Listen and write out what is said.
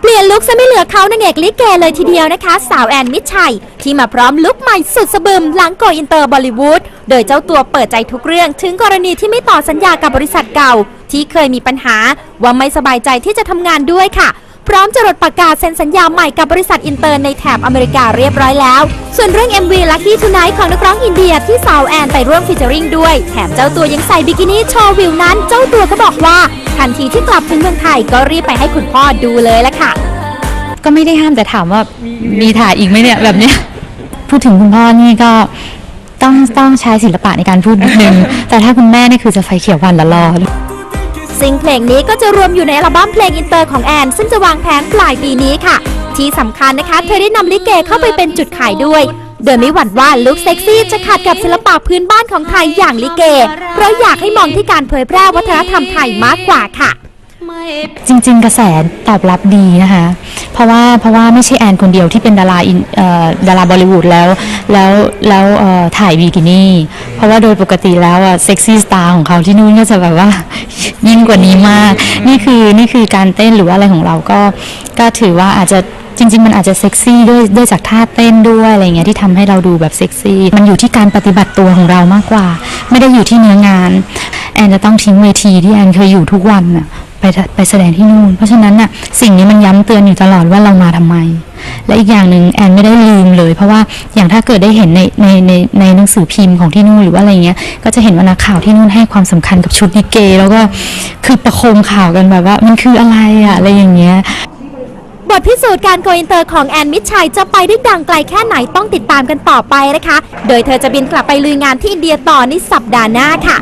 เปลี่ยนลุคซะไม่เหลือเขานางเอกลิเกเลยทีเดียวนะคะ สาวแอนมิชัย ที่มาพร้อมลุคใหม่สุดสะบึมหลังโกอินเตอร์บอลิวูดโดยเจ้าตัวเปิดใจทุกเรื่อง ถึงกรณีที่ไม่ต่อสัญญากับบริษัทเก่า ที่เคยมีปัญหาว่าไม่สบายใจที่จะทำงานด้วยค่ะ พร้อมจะรดประกาศเซ็นสัญญาใหม่กับบริษัทอินเตอร์ในแถบอเมริกาเรียบร้อยแล้ว ส่วนเรื่อง MV Lucky Tonight ของนักร้องอินเดียที่สาวแอนไปร่วมฟีเจอริงด้วย แถมเจ้าตัวยังใส่บิกินี่โชว์วิวนั้น เจ้าตัวก็บอกว่าทันทีที่กลับถึงเมืองไทยก็รีบไปให้คุณพ่อดูเลยละค่ะ ก็ไม่ได้ห้ามแต่ถามว่ามีถ่ายอีกไหมเนี่ยแบบเนี้ยพูดถึงคุณพ่อนี่ก็ต้องต้องใช้ศิลปะในการพูดนิดนึงแต่ถ้าคุณแม่นี่คือจะไฟเขียววันละรอ ซิงเพลงนี้ก็จะรวมอยู่ในอัลบั้มเพลงอินเตอร์ของแอน ซึ่งจะวางแผนปลายปีนี้ค่ะ ที่สำคัญนะคะเธอได้นำลิเกเข้าไปเป็นจุดขายด้วย โดยไม่หวั่นว่าลุคเซ็กซี่จะขัดกับศิลปะพื้นบ้านของไทยอย่างลิเก เพราะอยากให้มองที่การเผยแพร่วัฒนธรรมไทยมากกว่าค่ะ จริง ๆ กระแสตอบรับดีนะคะ เพราะว่าเพราะว่าไม่ใช่แอนคนเดียวที่เป็นดาราอินเอ่อดาราบอลิวูดแล้วแล้วแล้วเอ่อถ่ายบิกินี่ เพราะว่าโดยปกติแล้วอะเซ็กซี่สตาร์ของเขาที่นู่นก็จะแบบว่า ยิ่งกว่านี้มาก นี่คือนี่คือการเต้นหรือว่าอะไรของเราก็ก็ถือว่าอาจจะจริง ๆ มันอาจจะเซ็กซี่ด้วยด้วยจากท่าเต้นด้วยอะไรเงี้ยที่ทำให้เราดูแบบเซ็กซี่ มันอยู่ที่การปฏิบัติตัวของเรามากกว่า ไม่ได้อยู่ที่เนื้องาน แอนจะต้องทิ้งเวทีที่แอนเคยอยู่ทุกวันน่ะ ไปไปแสดงที่นู่น เพราะฉะนั้นน่ะสิ่งนี้มันย้ำเตือนอยู่ตลอดว่าเรามาทำไม และอีกอย่างหนึ่งแอนไม่ได้ลืมเลย เพราะว่าอย่างถ้าเกิดได้เห็นในในในในหนังสือพิมพ์ของที่นู่นหรือว่าอะไรเงี้ยก็จะเห็นว่านักข่าวที่นู่นให้ความสำคัญกับชุดลิเก แล้วก็คือประโคมข่าวกันแบบว่ามันคืออะไรอะอะไรอย่างเงี้ยบทพิสูจน์การโกอินเตอร์ของแอนมิตรชัยจะไปได้ดังไกลแค่ไหนต้องติดตามกันต่อไปนะคะ โดยเธอจะบินกลับไปลุยงานที่อินเดียต่อในสัปดาห์หน้าค่ะ